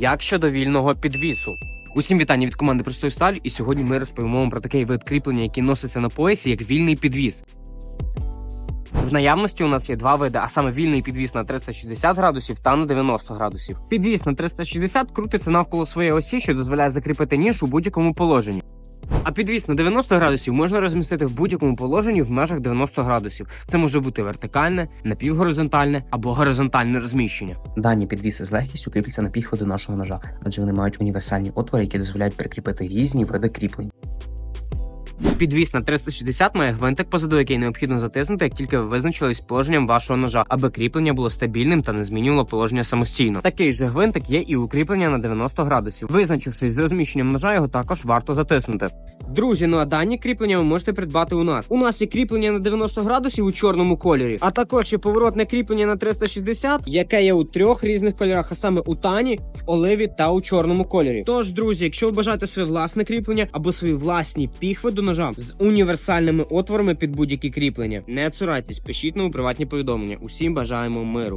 Як щодо вільного підвісу? Усім вітання від команди Простої Сталь, і сьогодні ми розповімо вам про такий вид кріплення, який носиться на поясі, як вільний підвіс. В наявності у нас є два види, а саме вільний підвіс на 360 градусів та на 90 градусів. Підвіс на 360 крутиться навколо своєї осі, що дозволяє закріпити ніж у будь-якому положенні. А підвіс на 90 градусів можна розмістити в будь-якому положенні в межах 90 градусів. Це може бути вертикальне, напівгоризонтальне або горизонтальне розміщення. Дані підвіси з легкістю кріпляться на підходи нашого ножа, адже вони мають універсальні отвори, які дозволяють прикріпити різні види кріплень. Підвіс на 360 має гвинтик позаду, який необхідно затиснути, як тільки ви визначились положенням вашого ножа, аби кріплення було стабільним та не змінювало положення самостійно. Такий же гвинтик є і у кріплення на 90 градусів. Визначившись з розміщенням ножа, його також варто затиснути. Друзі, ну а дані кріплення ви можете придбати у нас. У нас є кріплення на 90 градусів у чорному кольорі, а також є поворотне кріплення на 360, яке є у трьох різних кольорах, а саме у тані, в оливі та у чорному кольорі. Тож, друзі, якщо ви бажаєте своє власне кріплення або свої власні піхви до ножа з універсальними отворами під будь-які кріплення, не цурайтесь, пишіть нам у приватні повідомлення. Усім бажаємо миру.